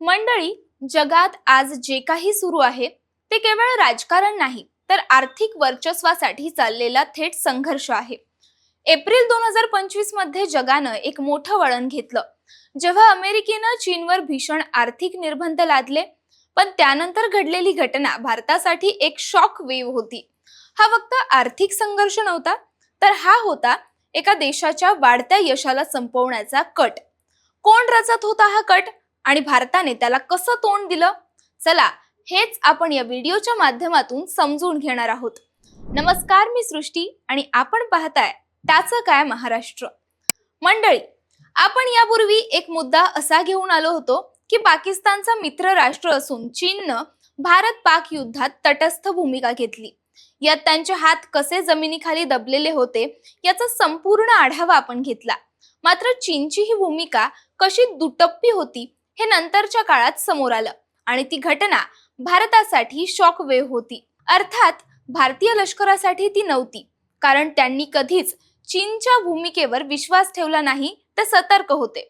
मंडळी जगात आज जे काही सुरू आहे ते केवळ राजकारण नाही तर आर्थिक वर्चस्वासाठी चाललेला थेट संघर्ष आहे. एप्रिल दोन हजार पंचवीसमध्ये जगानं एक मोठं वळण घेतलं. जेव्हा अमेरिकेनं चीनवर भीषण आर्थिक निर्बंध लादले पण त्यानंतर घडलेली घटना भारतासाठी एक शॉक वेव्ह होती. हा फक्त आर्थिक संघर्ष नव्हता तर हा होता एका देशाच्या वाढत्या यशाला संपवण्याचा कट. कोण रचत होता हा कट? आणि भारताने त्याला कसं तोंड दिलं? चला हेच आपण या व्हिडिओच्या माध्यमातून समजून घेणार आहोत. नमस्कार मी सृष्टी आणि आपण पाहताय त्याचं काय महाराष्ट्र. मंडळी आपण यापूर्वी एक मुद्दा असा घेऊन आलो होतो की पाकिस्तानचा मित्र राष्ट्र असून चीननं भारत पाक युद्धात तटस्थ भूमिका घेतली. यात त्यांचे हात कसे जमिनीखाली दबलेले होते याचा संपूर्ण आढावा आपण घेतला. मात्र चीनची ही भूमिका कशी दुटप्पी होती हे नंतरच्या काळात समोर आलं. आणि ती घटना भारतासाठी शॉक वेव्ह होती. अर्थात भारतीय लष्करासाठी ती नव्हती. कारण त्यांनी कधीच चीनच्या भूमिकेवर विश्वास ठेवला नाही ते सतर्क होते.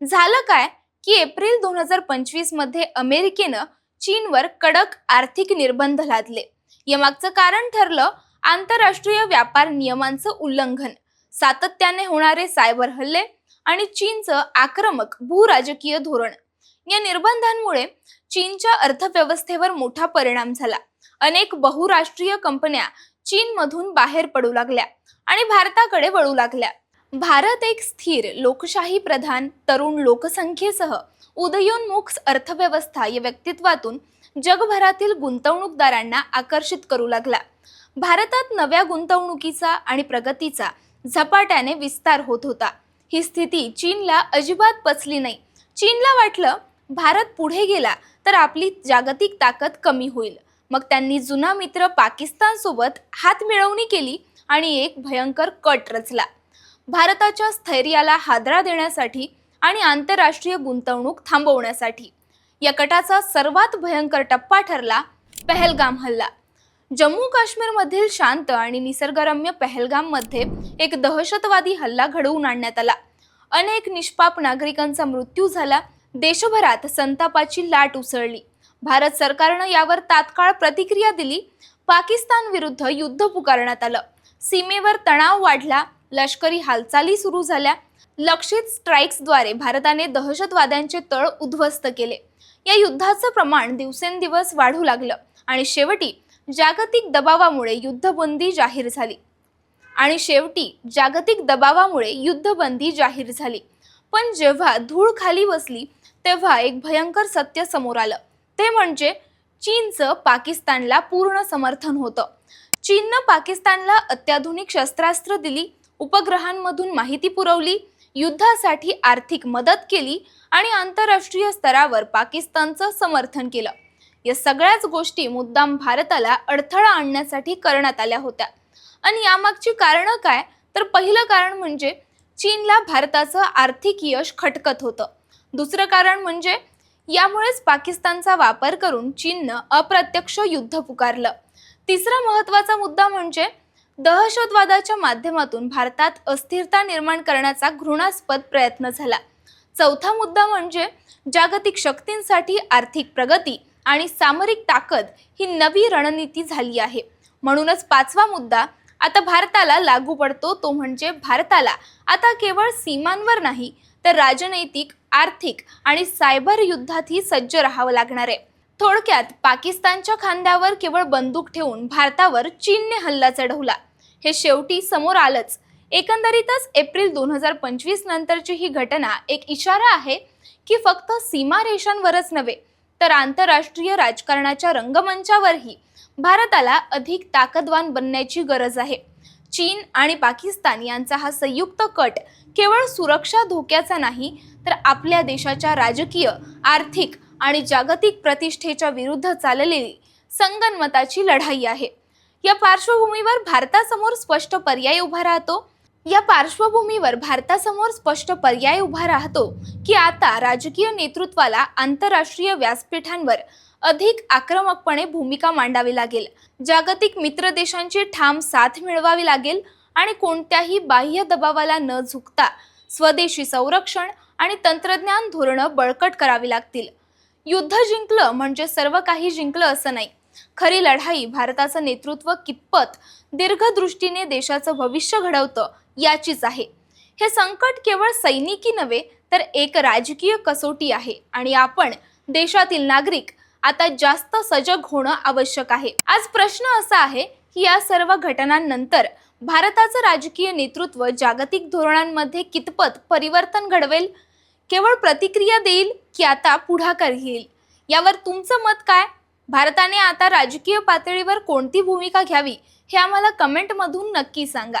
झालं काय की एप्रिल दोन हजार पंचवीसमध्ये अमेरिकेनं चीनवर कडक आर्थिक निर्बंध लादले. यामागचं कारण ठरलं आंतरराष्ट्रीय व्यापार नियमांचं उल्लंघन सातत्याने होणारे सायबर हल्ले आणि चीनचं आक्रमक भूराजकीय धोरण. या निर्बंधांमुळे चीनच्या अर्थव्यवस्थेवर मोठा परिणाम झाला. अनेक बहुराष्ट्रीय कंपन्या चीनमधून बाहेर पडू लागल्या आणि भारताकडे वळू लागल्या. भारत एक स्थिर लोकशाही प्रधान तरुण लोकसंख्येसह उदयोन्मुख अर्थव्यवस्था या व्यक्तित्वातून जगभरातील गुंतवणूकदारांना आकर्षित करू लागला. भारतात नव्या गुंतवणुकीचा आणि प्रगतीचा झपाट्याने विस्तार होत होता. ही स्थिती चीनला अजिबात पचली नाही. चीनला वाटलं भारत पुढे गेला तर आपली जागतिक ताकद कमी होईल. मग त्यांनी जुना मित्र पाकिस्तानसोबत हातमिळवणी हात मिळवणी केली आणि एक भयंकर कट रचला. भारताच्या स्थैर्याला हादरा देण्यासाठी आणि आंतरराष्ट्रीय गुंतवणूक थांबवण्यासाठी. या कटाचा सर्वात भयंकर टप्पा ठरला पहलगाम हल्ला. जम्मू काश्मीरमधील शांत आणि निसर्गरम्य पहलगाममध्ये एक दहशतवादी हल्ला घडवून आणण्यात आला. अनेक निष्पाप नागरिकांचा मृत्यू झाला देशभरात संतापाची लाट उसळली. भारत सरकारनं यावर तात्काळ प्रतिक्रिया दिली. पाकिस्तान विरुद्ध युद्ध पुकारण्यात आलं. सीमेवर तणाव वाढला. लष्करी हालचाली सुरू झाल्या. लक्षित स्ट्राईक्सद्वारे भारताने दहशतवाद्यांचे तळ उद्ध्वस्त केले. या युद्धाचं प्रमाण दिवसेंदिवस वाढू लागलं आणि शेवटी जागतिक दबावामुळे युद्धबंदी जाहीर झाली. आणि शेवटी जागतिक दबावामुळे युद्धबंदी जाहीर झाली. पण जेव्हा धूळ खाली बसली तेव्हा एक भयंकर सत्य समोर आलं. ते म्हणजे चीनचं पाकिस्तानला पूर्ण समर्थन होतं. चीननं पाकिस्तानला अत्याधुनिक शस्त्रास्त्र दिली उपग्रहांमधून माहिती पुरवली युद्धासाठी आर्थिक मदत केली आणि आंतरराष्ट्रीय स्तरावर पाकिस्तानचं समर्थन केलं. या सगळ्याच गोष्टी मुद्दाम भारताला अडथळा आणण्यासाठी करण्यात आल्या होत्या. आणि यामागची कारणं काय? तर पहिलं कारण म्हणजे चीनला भारताचं आर्थिक यश खटकत होतं. दुसरं कारण म्हणजे यामुळेच पाकिस्तानचा वापर करून चीननं अप्रत्यक्ष युद्ध पुकारलं. तिसरा महत्त्वाचा मुद्दा म्हणजे दहशतवादाच्या माध्यमातून भारतात अस्थिरता निर्माण करण्याचा घृणास्पद प्रयत्न झाला. चौथा मुद्दा म्हणजे जागतिक शक्तींसाठी आर्थिक प्रगती आणि सामरिक ताकद ही नवी रणनीती झाली आहे. म्हणूनच पाचवा मुद्दा आता भारताला लागू पडतो तो म्हणजे भारताला आता केवळ सीमांवर नाही तर राजनैतिक आर्थिक आणि सायबर युद्धातही सज्ज राहावं लागणार आहे. थोडक्यात पाकिस्तानच्या खांद्यावर केवळ बंदूक ठेवून भारतावर चीनने हल्ला चढवला. हे शेवटी समोर आलंच. एकंदरीतच एप्रिल दोन हजार पंचवीस नंतरची ही घटना एक इशारा आहे की फक्त सीमारेषांवरच नव्हे तर आंतरराष्ट्रीय राजकारणाच्या रंगमंचावरही भारताला अधिक ताकदवान बनण्याची गरज आहे. चीन आणि पाकिस्तान यांचा हा संयुक्त कट केवळ सुरक्षा धोक्याचा नाही तर आपल्या देशाच्या राजकीय आर्थिक आणि जागतिक प्रतिष्ठेच्या विरुद्ध चाललेली संगनमताची लढाई आहे. या पार्श्वभूमीवर भारतासमोर स्पष्ट पर्याय उभा राहतो. या पार्श्वभूमीवर भारतासमोर स्पष्ट पर्याय उभा राहतो की आता राजकीय नेतृत्वाला आंतरराष्ट्रीय व्यासपीठांवर अधिक आक्रमकपणे भूमिका मांडावी लागेल. जागतिक मित्र देशांची ठाम साथ मिळवावी लागेल आणि कोणत्याही बाह्य दबावाला न झुकता स्वदेशी संरक्षण आणि तंत्रज्ञान धोरणं बळकट करावी लागतील. युद्ध जिंकलं म्हणजे सर्व काही जिंकलं असं नाही. खरी लढाई भारताचं नेतृत्व कितपत दीर्घदृष्टीने देशाचं भविष्य घडवतं याचीच आहे. हे संकट केवळ सैनिकी नव्हे तर एक राजकीय कसोटी आहे आणि आपण देशातील नागरिक आता जास्त सजग होणं आवश्यक आहे. आज प्रश्न असा आहे की या सर्व घटनांनंतर भारताचं राजकीय नेतृत्व जागतिक धोरणांमध्ये कितपत परिवर्तन घडवेल? केवळ प्रतिक्रिया देईल की आता पुढाकार घेईल? यावर तुमचं मत काय? भारताने आता राजकीय पातळीवर कोणती भूमिका घ्यावी हे आम्हाला कमेंटमधून नक्की सांगा.